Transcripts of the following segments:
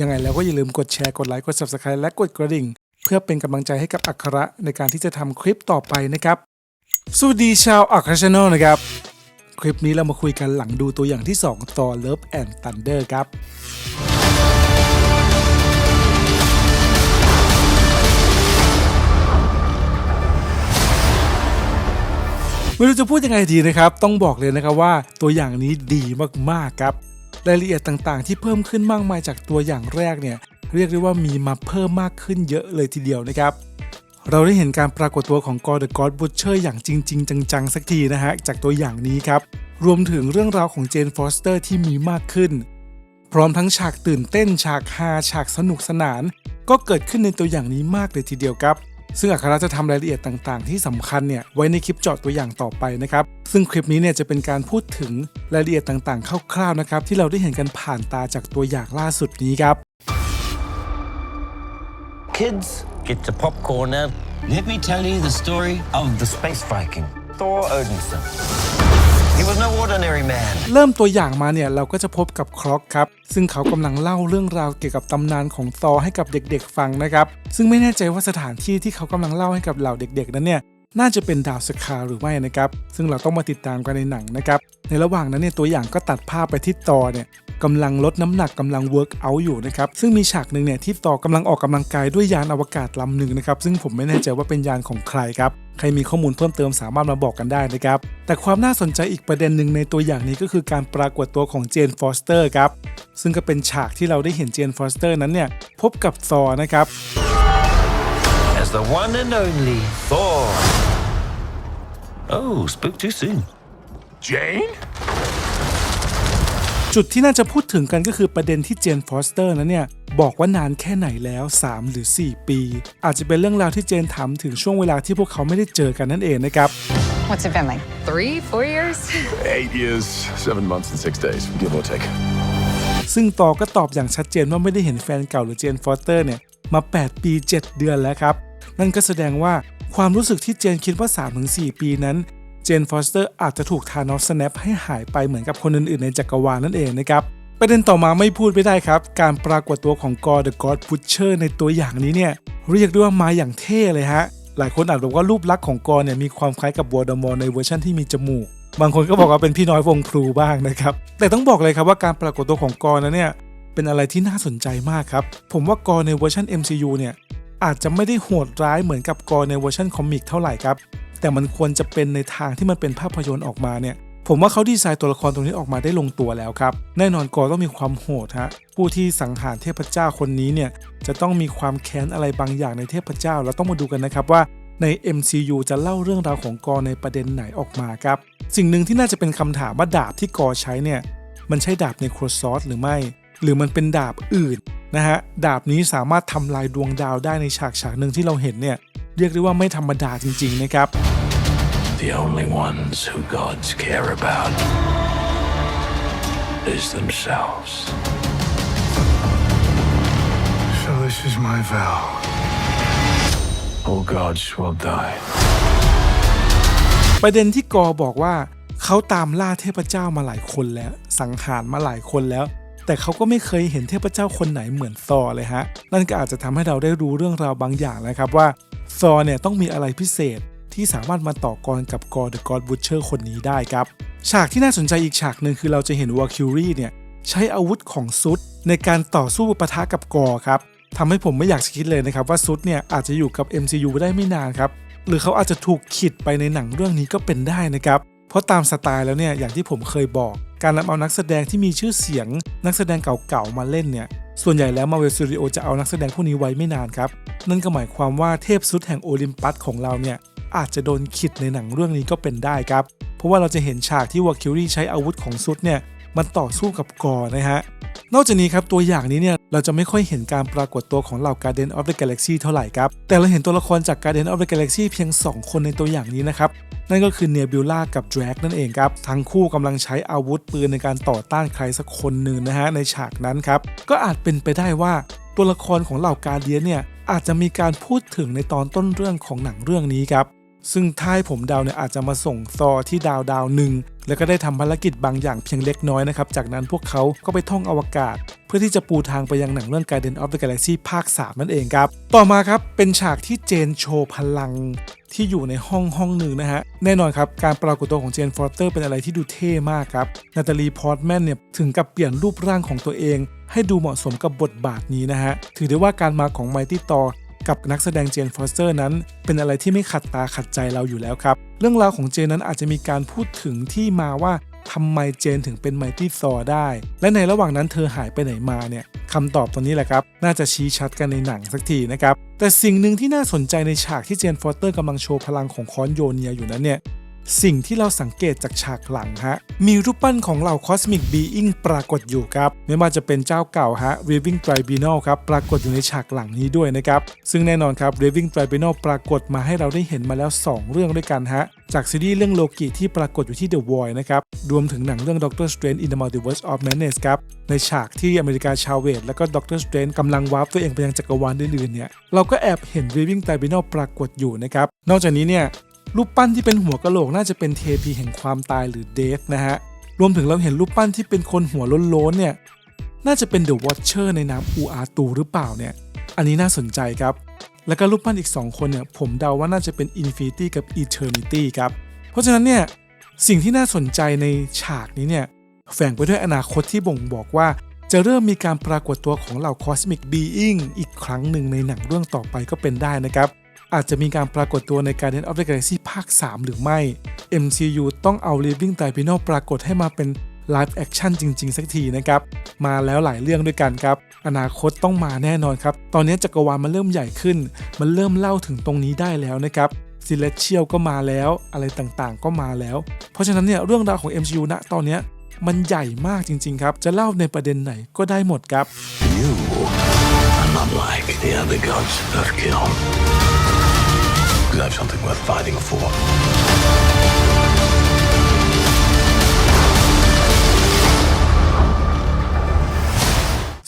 ยังไงแล้วก็อย่าลืมกดแชร์กดไลค์กด Subscribe และกดกระดิ่ง เพื่อเป็นกำลังใจให้กับอัคระในการที่จะทำคลิปต่อไปนะครับ สวัสดีชาวอัครช n นลนะครับ คลิปนี้เรามาคุยกันหลังดูตัวอย่างที่ 2 ต่อ Love and Thunder ครับไม่รู้จะพูดยังไงดีนะครับ ต้องบอกเลยนะครับว่าตัวอย่างนี้ดีมากๆครับ รายละเอียดต่างๆ ที่เพิ่มขึ้นมากมายจากตัวอย่างแรกเนี่ยเรียกได้ว่ามีมาเพิ่มมากขึ้นเยอะเลยทีเดียวนะครับเราได้เห็นการปรากฏตัวของ God the God Butcher อย่างจริง ๆ จังๆ สักทีนะฮะ จากตัวอย่างนี้ครับ รวมถึงเรื่องราวของเจนฟอสเตอร์ที่มีมากขึ้น พร้อมทั้งฉากตื่นเต้นฉากฮาฉากสนุกสนาน ก็เกิดขึ้นในตัวอย่างนี้มากเลยทีเดียวครับ ซึ่งอัคราจะทำรายละเอียดต่างๆ ที่สำคัญเนี่ยไว้ในคลิปเจาะตัวอย่างต่อไปนะครับ ซึ่งคลิปนี้เนี่ยจะเป็นการพูดถึงรายละเอียดต่างๆ คร่าวๆนะครับที่เราได้เห็นกันผ่านตาจากตัวอย่างล่าสุดนี้ครับ Kids, get your popcorn out. Let me tell you the story of the space Viking, Thor Odinson. He was no ordinary man. เริ่มตัวอย่างมาเนี่ยเราก็จะพบกับครอกครับ ซึ่งเขากำลังเล่าเรื่องราวเกี่ยวกับตำนานของซอให้กับเด็กๆฟังนะครับ ซึ่งไม่แน่ใจว่าสถานที่ที่เขากำลังเล่าให้กับเหล่าเด็กๆนั้นเนี่ยน่าจะเป็นดาวสคาหรือไม่นะครับ ซึ่งเราต้องมาติดตามกันในหนังนะครับ ในระหว่างนั้นเนี่ยตัวอย่างก็ตัดภาพไปที่ตอเนี่ย กำลังลดน้ำหนักกำลังเวิร์กอัลอยู่นะครับซึ่งมีฉากหนึ่งเนี่ยที่ตอกำลังออกกำลังกายด้วยยานอวกาศลำหนึ่งนะครับซึ่งผมไม่แน่ใจว่าเป็นยานของใครครับใครมีข้อมูลเพิ่มเติมสามารถมาบอกกันได้นะครับ แต่ความน่าสนใจอีกประเด็นหนึ่งในตัวอย่างนี้ก็คือการปรากฏตัวของเจนฟอสเตอร์ครับ ซึ่งก็เป็นฉากที่เราได้เห็นเจนฟอสเตอร์นั้นเนี่ย พบกับซอนะครับ As the one and only Thor. Oh, spoke too soon. Jane? จุดที่น่าจะพูดถึงกันก็คือประเด็นที่เจนฟอสเตอร์นั้นเนี่ยบอกว่านานแค่ไหนแล้ว 3 หรือ 4 ปี อาจจะเป็นเรื่องราวที่เจนถามถึงช่วงเวลาที่พวกเขาไม่ได้เจอกันนั่นเองนะครับ What's it been like? Three, four years? Eight years, seven months, and six days, give or take. ซึ่งตอก็ตอบอย่างชัดเจนว่าไม่ได้เห็นแฟนเก่าหรือเจนฟอสเตอร์เนี่ยมา 8 ปี 7 เดือนแล้วครับ นั่นก็แสดงว่าความรู้สึกที่เจนคิดว่า 3-4 ปีนั้น เจนฟอสเตอร์อาจจะถูกทานอสแนปให้หายไปเหมือนกับคนอื่นๆในจักรวาลนั่นเองนะครับประเด็นต่อมาไม่พูดไม่ได้ครับ การปรากฏตัวของ God the God Butcher ในตัวอย่างนี้เนี่ยเรียกได้ว่ามาอย่างเท่เลยฮะ หลายคนอาจบอกว่ารูปลักษณ์ของกอร์เนี่ยมีความคล้ายกับวอร์ดมอร์ในเวอร์ชันที่มีจมูก บางคนก็บอกว่าเป็นพี่น้อยวงพลูบ้างนะครับ แต่ต้องบอกเลยครับว่าการปรากฏตัวของกอนั้นเนี่ยเป็นอะไรที่น่าสนใจมากครับ ผมว่ากอร์ในเวอร์ชัน MCU เนี่ยอาจจะไม่ได้โหดร้ายเหมือนกับกอร์ในเวอร์ชันคอมิกเท่าไหร่ครับ แต่มันควรจะเป็นในทางที่มันเป็นภาพยนตร์ออกมาเนี่ยผมว่าเขาดีไซน์ตัวละครตรงนี้ออกมาได้ลงตัวแล้วครับ แน่นอนกอต้องมีความโหดฮะผู้ที่สังหารเทพเจ้าคนนี้เนี่ยจะต้องมีความแค้นอะไรบางอย่างในเทพเจ้าเราต้องมาดูกันนะครับว่าใน MCU จะเล่าเรื่องราวของกอในประเด็นไหนออกมาครับ สิ่งหนึ่งที่น่าจะเป็นคำถามว่าดาบที่กอใช้เนี่ยมันใช่ดาบในโครซอสหรือไม่ หรือมันเป็นดาบอื่น นะฮะดาบนี้สามารถทำลายดวงดาวได้ในฉากฉากหนึ่งที่เราเห็นเนี่ยเรียกได้ว่าไม่ธรรมดาจริง ๆ นะครับ The only ones who gods care about is themselves. So this is my vow. All gods will die. ประเด็นที่กอบอกว่าเขาตามล่าเทพเจ้ามาหลายคนแล้ว สังหารมาหลายคนแล้ว แต่เขาก็ไม่เคยเห็นเทพเจ้าคนไหนเหมือนซอเลยฮะ นั่นก็อาจจะทำให้เราได้รู้เรื่องราวบางอย่างนะครับว่าซอเนี่ยต้องมีอะไรพิเศษที่สามารถมาต่อกรกับกอเดอะกอดบูชเชอร์คนนี้ได้ครับ ฉากที่น่าสนใจอีกฉากหนึ่งคือเราจะเห็นวาคิวรีเนี่ยใช้อาวุธของซุดในการต่อสู้ปะทะกับกอครับทำให้ผมไม่อยากจะคิดเลยนะครับว่าซุดเนี่ยอาจจะอยู่กับ MCU ได้ไม่นานครับ หรือเขาอาจจะถูกขิดไปในหนังเรื่องนี้ก็เป็นได้นะครับ เพราะตามสไตล์แล้วเนี่ยอย่างที่ผมเคยบอก การนำเอานักแสดงที่มีชื่อเสียง นักแสดงเก่าๆมาเล่นเนี่ยส่วนใหญ่แล้วมาเวลสตูดิโอจะเอานักแสดงพวกนี้ไว้ไม่นานครับ นั่นก็หมายความว่าเทพสุดแห่งโอลิมปัสของเราเนี่ยอาจจะโดนขิดในหนังเรื่องนี้ก็เป็นได้ครับ เพราะว่าเราจะเห็นฉากที่วาคิวรี่ใช้อาวุธของซุดเนี่ยมันต่อสู้กับกอนะฮะ นอกจากนี้ครับตัวอย่างนี้เนี่ยเราจะไม่ค่อยเห็นการปรากฏตัวของเหล่า Guardian of the Galaxy เท่าไหร่ครับ แต่เราเห็นตัวละครจาก Guardian of the Galaxy เพียง 2 คนในตัวอย่างนี้นะครับ นั่นก็คือเนบิลล่ากับแดรกนั่นเองครับ ทั้งคู่กำลังใช้อาวุธปืนในการต่อต้านใครสักคนหนึ่งนะฮะในฉากนั้นครับ ก็อาจเป็นไปได้ว่าตัวละครของเหล่าการเดียนเนี่ยอาจจะมีการพูดถึงในตอนต้นเรื่องของหนังเรื่องนี้ครับซึ่งถ้าให้ผมเดาเนี่ยอาจจะมาส่งซอที่ดาวดาวหนึ่ง แล้วก็ได้ทำภารกิจบางอย่างเพียงเล็กน้อยนะครับ จากนั้นพวกเขาก็ไปท่องอวกาศ เพื่อที่จะปูทางไปยังหนังเรื่อง Guardian of the Galaxy ภาค 3 นั่นเองครับ ต่อมาครับ เป็นฉากที่เจนโชว์พลังที่อยู่ในห้องห้องหนึ่งนะฮะ แน่นอนครับ การปรากฏตัวของเจนฟอร์เตอร์เป็นอะไรที่ดูเท่มากครับนาตาลีพอร์ตแมนเนี่ยถึงกับเปลี่ยนรูปร่างของตัวเอง ให้ดูเหมาะสมกับบทบาทนี้นะฮะ ถือได้ว่าการมาของไมตี้ตอ กับนักแสดงเจนฟอสเตอร์นั้น เป็นอะไรที่ไม่ขัดตาขัดใจเราอยู่แล้วครับ เรื่องราวของเจนนั้นอาจจะมีการพูดถึงที่มาว่าทำไมเจนถึงเป็นไมตี้ซอได้ และในระหว่างนั้นเธอหายไปไหนมาเนี่ยคำตอบตอนนี้แหละครับ น่าจะชี้ชัดกันในหนังสักทีนะครับ แต่สิ่งหนึ่งที่น่าสนใจในฉากที่เจนฟอสเตอร์กำลังโชว์พลังของคอนโยเนียอยู่นั้นเนี่ย สิ่งที่เราสังเกตจากฉากหลังฮะ มีรูปปั้นของเหล่าคอสมิกบีอิงปรากฏอยู่ครับ ไม่ว่าจะเป็นเจ้าเก่าฮะ Raving Tribunal ครับ ปรากฏอยู่ในฉากหลังนี้ด้วยนะครับ ซึ่งแน่นอนครับ Raving Tribunal ปรากฏมาให้เราได้เห็นมาแล้ว 2 เรื่องด้วยกันฮะ จากซีรีส์เรื่องโลกิที่ปรากฏอยู่ที่ The Void นะครับ รวมถึงหนังเรื่อง Doctor Strange in the Multiverse of Madness ครับ ในฉากที่อเมริกาชาเวตและก็ Doctor Strange กำลังวาร์ปตัวเองไปยังจักรวาลอื่นๆเนี่ย เราก็แอบเห็น Raving Tribunal ปรากฏอยู่นะครับ นอกจากนี้เนี่ย รูปปั้นที่เป็นหัวกะโหลกน่าจะเป็นเทพีแห่งความตายหรือเดธนะฮะ รวมถึงเราเห็นรูปปั้นที่เป็นคนหัวโล้นๆเนี่ย น่าจะเป็นเดอะวอชเชอร์ในนามอูอาตูหรือเปล่าเนี่ย อันนี้น่าสนใจครับ แล้วก็รูปปั้นอีก 2 คนเนี่ยผมเดาว่าน่าจะเป็น Infinity กับ Eternity ครับ เพราะฉะนั้นเนี่ยสิ่งที่น่าสนใจในฉากนี้เนี่ยแฝงไปด้วยอนาคตที่บ่งบอกว่าจะเริ่มมีการปรากฏตัวของเหล่า Cosmic Being อีกครั้งหนึ่งในหนังเรื่องต่อไปก็เป็นได้นะครับ อาจจะมีการปรากฏตัวใน Guardian of the Galaxy ภาค 3 หรือไม่ MCU ต้องเอา Living Tribunal ปรากฏให้มาเป็น Live Action จริง ๆ สักทีนะครับ มาแล้วหลายเรื่องด้วยกันครับ อนาคตต้องมาแน่นอนครับ ตอนนี้จักรวาลมันเริ่มใหญ่ขึ้น มันเริ่มเล่าถึงตรงนี้ได้แล้วนะครับซิเลเชียลก็มาแล้วอะไรต่างๆ ก็มาแล้ว เพราะฉะนั้นเนี่ยเรื่องราวของ MCU ณตอนนี้มันใหญ่มากจริง ๆ ครับ จะเล่าในประเด็นไหนก็ได้หมดครับ You are not like the other gods, Earthkill. You have something worth fighting for.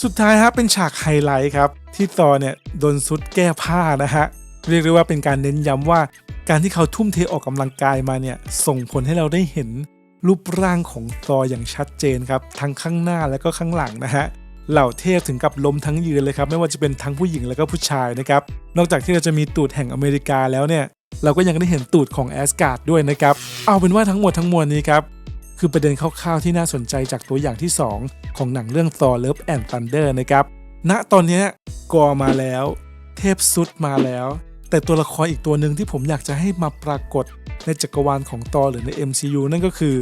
สุดท้ายครับเป็นฉากไฮไลท์ครับ ที่ตอเนี่ยโดนซุดแก้ผ้านะฮะ เรียกได้ว่าเป็นการเน้นย้ำว่า การที่เขาทุ่มเทออกกำลังกายมาเนี่ย ส่งผลให้เราได้เห็นรูปร่างของตออย่างชัดเจนครับ ทั้งข้างหน้าและก็ข้างหลังนะฮะ เหล่าเทพถึงกับล้มทั้งยืนเลยครับไม่ว่าจะเป็นทั้งผู้หญิงและก็ผู้ชายนะครับนอกจากที่เราจะมีตูดแห่งอเมริกาแล้วเนี่ยเราก็ยังได้เห็นตูดของแอสการ์ดด้วยนะครับเอาเป็นว่าทั้งหมดทั้งมวลนี้ครับคือประเด็นคร่าวๆที่น่าสนใจจากตัวอย่างที่ 2 ของหนังเรื่อง Thor Love and Thunder นะครับณตอนนี้กอมาแล้ว เทพซุดมาแล้ว แต่ตัวละครอีกตัวหนึ่งที่ผมอยากจะให้มาปรากฏในจักรวาลของ Thor หรือใน MCU นั่นก็คือ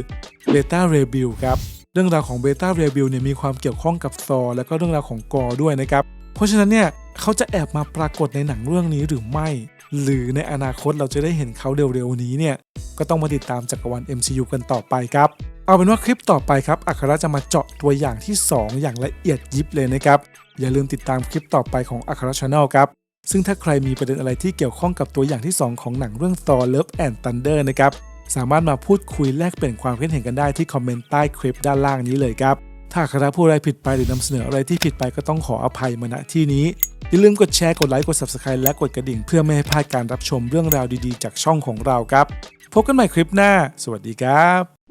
Beta Ray Bill ครับ เรื่องราวของ Beta Ray Bill เนี่ยมีความเกี่ยวข้องกับ Thor แล้วก็เรื่องราวของกอด้วยนะครับ เพราะฉะนั้นเนี่ยเขาจะแอบมาปรากฏในหนังเรื่องนี้หรือไม่ หรือในอนาคตเราจะได้เห็นเขาเร็วๆนี้เนี่ยก็ต้องมาติดตามจักรวาล MCU กันต่อไปครับ เอาเป็นว่าคลิปต่อไปครับอัคราจะมาเจาะตัวอย่างที่ 2 อย่างละเอียดยิบเลยนะครับอย่าลืมติดตามคลิปต่อไปของอัคราช Channel ครับซึ่งถ้าใครมีประเด็นอะไรที่เกี่ยวข้องกับตัวอย่างที่ 2 ของหนังเรื่อง Thor Love and Thunder นะครับ สามารถมาพูดคุยแลกเปลี่ยนความคิดเห็นกันได้ที่คอมเมนต์ใต้คลิปด้านล่างนี้เลยครับ ถ้าอัครพูดอะไรผิดไปหรือนำเสนออะไรที่ผิดไปก็ต้องขออภัยมาณที่นี้ อย่าลืมกดแชร์ กดไลค์ กด Subscribe และกดกระดิ่ง เพื่อไม่ให้พลาดการรับชมเรื่องราวดีๆ จากช่องของเราครับ พบกันใหม่คลิปหน้า สวัสดีครับ